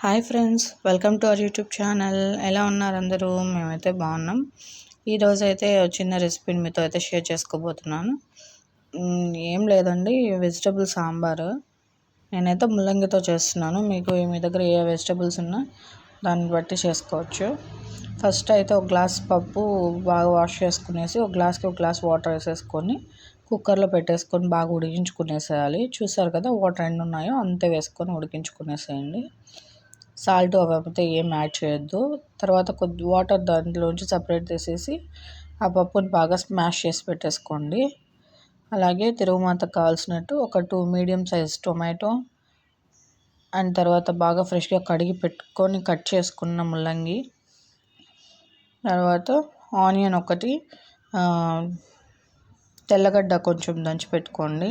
Hi friends welcome to our YouTube channel. ఎలా ఉన్నారు అందరూ? మేమైతే బాగున్నాం. ఈరోజు అయితే చిన్న రెసిపీని మీతో అయితే షేర్ చేసుకోబోతున్నాను. ఏం లేదండి వెజిటబుల్ సాంబారు. నేనైతే ముల్లంగితో చేస్తున్నాను. మీకు మీ దగ్గర ఏ వెజిటబుల్స్ ఉన్నా దాన్ని బట్టి చేసుకోవచ్చు. ఫస్ట్ అయితే ఒక గ్లాస్ పప్పు బాగా వాష్ చేసుకునేసి ఒక గ్లాస్కి ఒక గ్లాస్ వాటర్ వేసేసుకొని కుక్కర్లో పెట్టేసుకొని బాగా ఉడికించుకునేసేయాలి. చూసారు కదా వాటర్ ఎన్ని ఉన్నాయో అంతే వేసుకొని ఉడికించుకునేసేయండి. సాల్ట్ అవి ఏం యాడ్ చేయొద్దు. తర్వాత కొద్ది వాటర్ దాంట్లోంచి సపరేట్ చేసేసి ఆ పప్పుని బాగా స్మాష్ చేసి పెట్టేసుకోండి. అలాగే తిరుగుమాతకు కావాల్సినట్టు ఒక two medium size tomato and తర్వాత బాగా ఫ్రెష్గా కడిగి పెట్టుకొని కట్ చేసుకున్న ముల్లంగి తర్వాత ఆనియన్ ఒకటి తెల్లగడ్డ కొంచెం దంచి పెట్టుకోండి.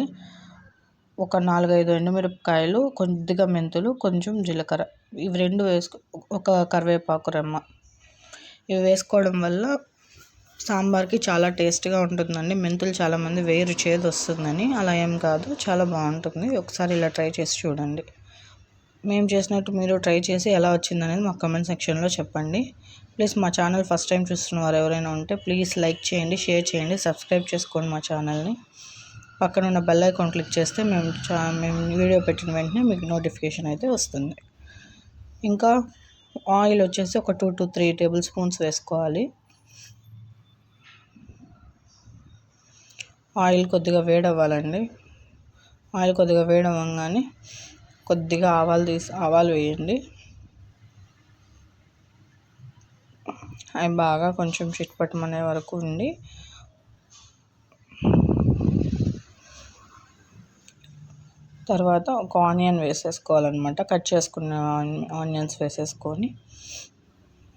ఒక నాలుగైదు ఎండుమిరపకాయలు కొద్దిగా మెంతులు కొంచెం జీలకర్ర. ఇవి రెండు వేసుకు ఒక కరివేపాకు రెమ్మ ఇవి వేసుకోవడం వల్ల సాంబార్కి చాలా టేస్ట్గా ఉంటుందండి. మెంతులు చాలామంది వేరు చేదు వస్తుందని. అలా ఏం కాదు. చాలా బాగుంటుంది. ఒకసారి ఇలా ట్రై చేసి చూడండి. మేము చేసినట్టు మీరు ట్రై చేసి ఎలా వచ్చిందనేది మా కమెంట్ సెక్షన్లో చెప్పండి. ప్లీజ్ మా ఛానల్ ఫస్ట్ టైం చూస్తున్న వారు ఎవరైనా ఉంటే ప్లీజ్ లైక్ చేయండి షేర్ చేయండి సబ్స్క్రైబ్ చేసుకోండి మా ఛానల్ని. పక్కన ఉన్న బెల్ ఐకాన్ క్లిక్ చేస్తే మేము చా మేము వీడియో పెట్టిన వెంటనే మీకు నోటిఫికేషన్ అయితే వస్తుంది. ఇంకా ఆయిల్ వచ్చేసి ఒక two to three table spoons వేసుకోవాలి. ఆయిల్ కొద్దిగా వేడవ్వాలండి. ఆయిల్ కొద్దిగా వేడవ్వగానే కొద్దిగా ఆవాలు తీసి ఆవాలు వేయండి. అవి బాగా కొంచెం చిట్పట్టమనే వరకు ఉండి తర్వాత ఒక ఆనియన్ వేసేసుకోవాలన్నమాట. కట్ చేసుకున్న ఆనియన్స్ వేసేసుకొని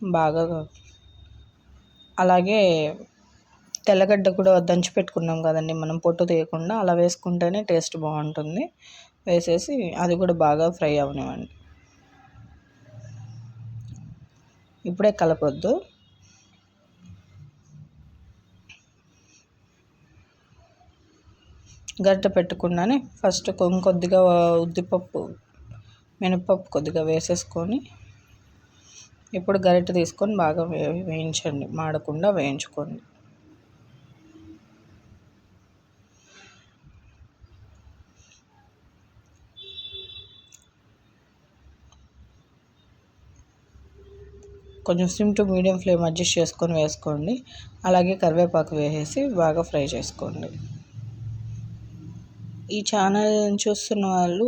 బాగా అలాగే తెల్లగడ్డ కూడా దంచి పెట్టుకున్నాం కదండి మనం. పొట్టు తీయకుండా అలా వేసుకుంటేనే టేస్ట్ బాగుంటుంది. వేసేసి అది కూడా బాగా ఫ్రై అవనివ్వండి. ఇప్పుడే కలపొద్దు. గరిట పెట్టకుండానే ఫస్ట్ కొద్దిగా ఉద్దిపప్పు మినపప్పు కొద్దిగా వేసేసుకొని ఇప్పుడు గరిట తీసుకొని బాగా వే వేయించండి. మాడకుండా వేయించుకోండి. కొంచెం sim to medium flame adjust చేసుకొని వేసుకోండి. అలాగే కరివేపాకు వేసేసి బాగా ఫ్రై చేసుకోండి. ఈ ఛానల్ చూస్తున్న వాళ్ళు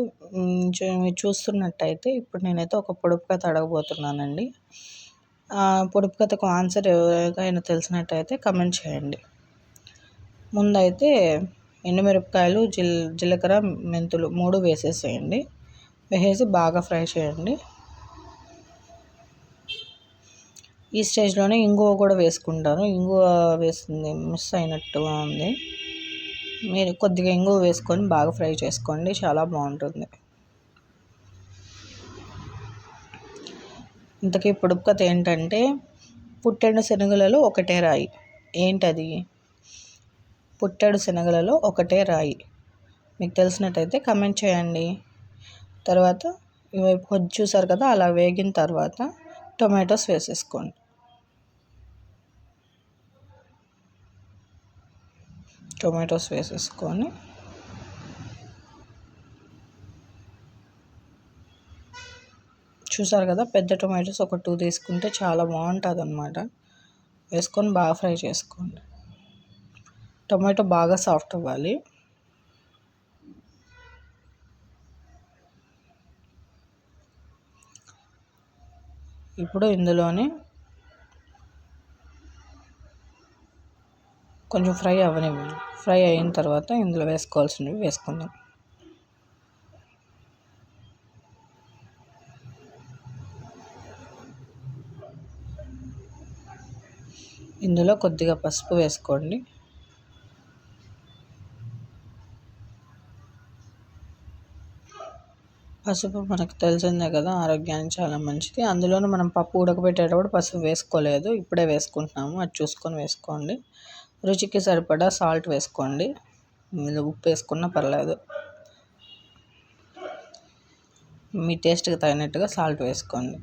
చూస్తున్నట్టయితే ఇప్పుడు నేనైతే ఒక పొడుపు కథ అడగబోతున్నానండి. ఆ పొడుపు కథకు ఆన్సర్ ఎవరికైనా తెలిసినట్టయితే కమెంట్ చేయండి. ముందైతే ఎండుమిరపకాయలు జిల్ జీలకర్ర మెంతులు మూడు వేసేసేయండి. వేసేసి బాగా ఫ్రై చేయండి. ఈ స్టేజ్లోనే ఇంగువ కూడా వేసుకుంటాను. ఇంగువ వేసింది మిస్ అయినట్టుగా ఉంది. మీరు కొద్దిగా ఇంగువ వేసుకొని బాగా ఫ్రై చేసుకోండి. చాలా బాగుంటుంది. ఇంతకీ పొడుపు కథ ఏంటంటే పుట్టెడు శనగలలో ఒకటే రాయి. ఏంటది? పుట్టెడు శనగలలో ఒకటే రాయి. మీకు తెలిసినట్టయితే కమెంట్ చేయండి. తర్వాత ఇవి చూసారు కదా అలా వేగిన తర్వాత టొమాటోస్ వేసేసుకోండి. టొమాటోస్ వేసేసుకొని చూసారు కదా పెద్ద టొమాటోస్ ఒక టూ తీసుకుంటే చాలా బాగుంటుంది అనమాట వేసుకొని బాగా ఫ్రై చేసుకోండి. టొమాటో బాగా సాఫ్ట్ అవ్వాలి. ఇప్పుడు ఇందులోనే కొంచెం ఫ్రై అవ్వనివ్వండి ఫ్రై అయిన తర్వాత ఇందులో వేసుకోవాల్సినవి వేసుకుందాం. ఇందులో కొద్దిగా పసుపు వేసుకోండి. పసుపు మనకు తెలిసిందే కదా ఆరోగ్యానికి చాలా మంచిది. అందులోనూ మనం పప్పు ఉడకబెట్టేటప్పుడు పసుపు వేసుకోలేదు. ఇప్పుడే వేసుకుంటున్నాము. అది చూసుకొని వేసుకోండి. రుచికి సరిపడా సాల్ట్ వేసుకోండి. మీరు ఉప్పు వేసుకున్నా పర్లేదు. మీ టేస్ట్కి తగినట్టుగా సాల్ట్ వేసుకోండి.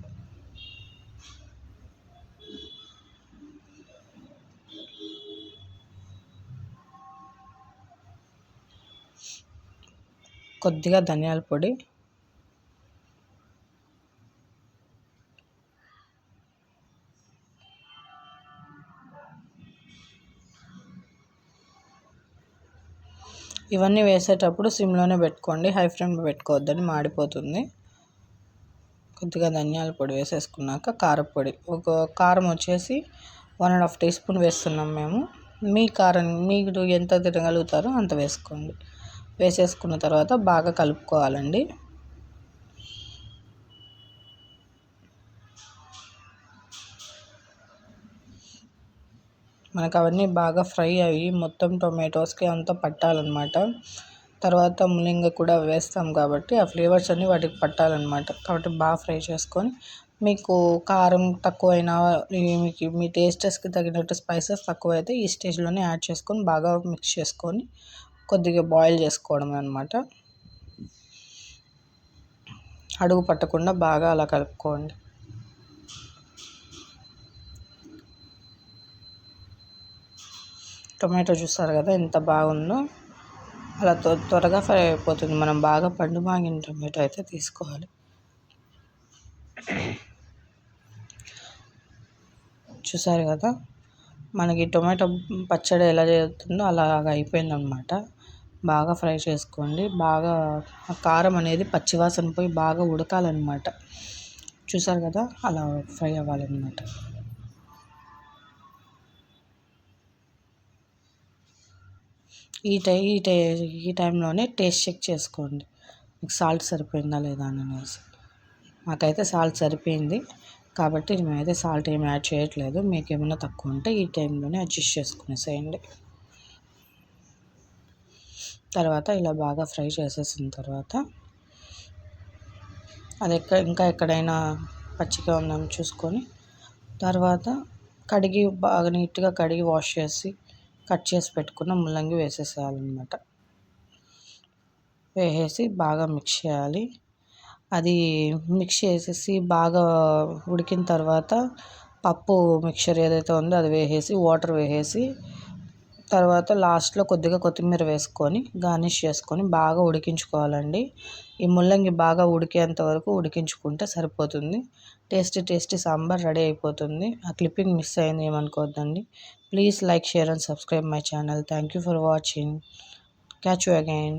కొద్దిగా ధనియాల పొడి ఇవన్నీ వేసేటప్పుడు సిమ్లోనే పెట్టుకోండి. హై ఫ్లేమ్లో పెట్టుకోవద్దని మాడిపోతుంది. కొద్దిగా ధనియాల పొడి వేసేసుకున్నాక కారపొడి. ఒక కారం వచ్చేసి one and half tea spoon వేస్తున్నాం మేము. మీ కారం మీరు ఎంత తినగలుగుతారో అంత వేసుకోండి. వేసేసుకున్న తర్వాత బాగా కలుపుకోవాలండి. మనకు అవన్నీ బాగా ఫ్రై అయ్యి మొత్తం టొమాటోస్కి అంతా పట్టాలన్నమాట. తర్వాత ములింగ కూడా వేస్తాం కాబట్టి ఆ ఫ్లేవర్స్ అన్నీ వాటికి పట్టాలన్నమాట. కాబట్టి బాగా ఫ్రై చేసుకొని మీకు కారం తక్కువైనా మీకు మీ టేస్టెస్కి తగినట్టు స్పైసెస్ తక్కువైతే ఈ స్టేజ్లోనే యాడ్ చేసుకొని బాగా మిక్స్ చేసుకొని కొద్దిగా బాయిల్ చేసుకోవడం అనమాట అడుగు పట్టకుండా బాగా అలా కలుపుకోండి. టొమాటో చూస్తారు కదా ఎంత బాగుందో. అలా త్వరగా ఫ్రై అయిపోతుంది. మనం బాగా పండు మాగిన టొమాటో అయితే తీసుకోవాలి. చూసారు కదా మనకి టొమాటో పచ్చడి ఎలా చేస్తుందో అలాగ అయిపోయిందనమాట బాగా ఫ్రై చేసుకోండి. బాగా కారం అనేది పచ్చివాసన పోయి బాగా ఉడకాలన్నమాట. చూసారు కదా అలా ఫ్రై అవ్వాలన్నమాట. ఈ టై ఈ టై ఈ టైంలోనే టేస్ట్ చెక్ చేసుకోండి. మీకు సాల్ట్ సరిపోయిందా లేదా అని అనేసి. మాకైతే సాల్ట్ సరిపోయింది. కాబట్టి మేమైతే సాల్ట్ ఏమి యాడ్ చేయట్లేదు. మీకు ఏమైనా తక్కువ ఉంటే ఈ టైంలోనే అడ్జస్ట్ చేసుకునేసేయండి. తర్వాత ఇలా బాగా ఫ్రై చేసేసిన తర్వాత అది ఎక్కడ ఇంకా ఎక్కడైనా పచ్చిగా ఉందని చూసుకొని తర్వాత కడిగి బాగా నీట్గా కడిగి వాష్ చేసి కట్ చేసి పెట్టుకున్న ముల్లంగి వేసేసేయాలన్నమాట. వేసేసి బాగా మిక్స్ చేయాలి. అది మిక్స్ చేసేసి బాగా ఉడికిన తర్వాత పప్పు మిక్చర్ ఏదైతే ఉందో అది వేసేసి వాటర్ వేసేసి తర్వాత లాస్ట్లో కొద్దిగా కొత్తిమీర వేసుకొని గార్నిష్ చేసుకొని బాగా ఉడికించుకోవాలండి. ఈ ముల్లంగి బాగా ఉడికేంత వరకు ఉడికించుకుంటే సరిపోతుంది. టేస్టీ టేస్టీ సాంబార్ రెడీ అయిపోతుంది. ఆ క్లిప్పింగ్ మిస్ అయింది ఏమనుకోవద్దండి. Please like share and subscribe my channel. Thank you for watching. Catch you again.